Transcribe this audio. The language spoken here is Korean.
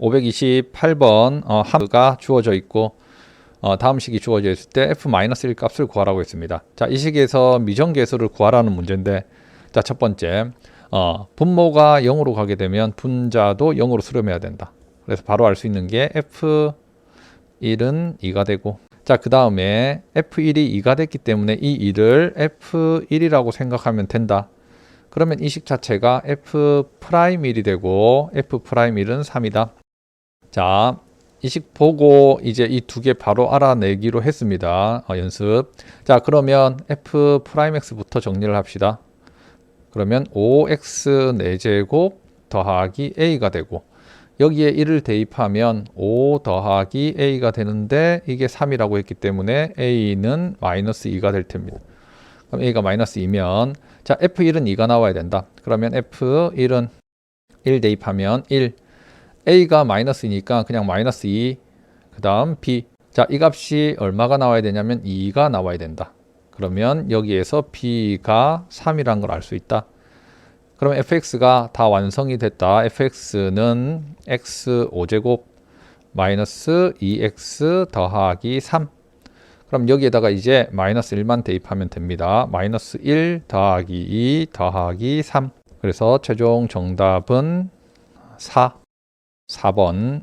528번 어, 함수가 주어져 있고 어, 다음 식이 주어져 있을 때 f-1 값을 구하라고 했습니다. 자, 이 식에서 미정계수를 구하라는 문제인데 자, 첫 번째 어, 분모가 0으로 가게 되면 분자도 0으로 수렴해야 된다. 그래서 바로 알 수 있는 게 f1은 2가 되고 자, 그 다음에 f1이 2가 됐기 때문에 이 2를 f1이라고 생각하면 된다. 그러면 이 식 자체가 f'1이 되고 f'1은 3이다. 자, 이식 보고 이제 이 두 개 바로 알아내기로 했습니다. 어, 연습. 자, 그러면 f'x부터 정리를 합시다. 그러면 5x 4제곱 더하기 a가 되고 여기에 1을 대입하면 5 더하기 a가 되는데 이게 3이라고 했기 때문에 a는 마이너스 2가 될 텐니다. 그럼 a가 마이너스 2면 자 f1은 2가 나와야 된다. 그러면 f1은 1 대입하면 1 a가 마이너스니까 그냥 마이너스 2 그 다음 b 자 이 값이 얼마가 나와야 되냐면 2가 나와야 된다. 그러면 여기에서 b가 3이라는 걸 알 수 있다. 그러면 fx가 다 완성이 됐다. fx는 x 5제곱 마이너스 2x 더하기 3 그럼 여기에다가 이제 마이너스 1만 대입하면 됩니다. 마이너스 1 더하기 2 더하기 3 그래서 최종 정답은 4 4번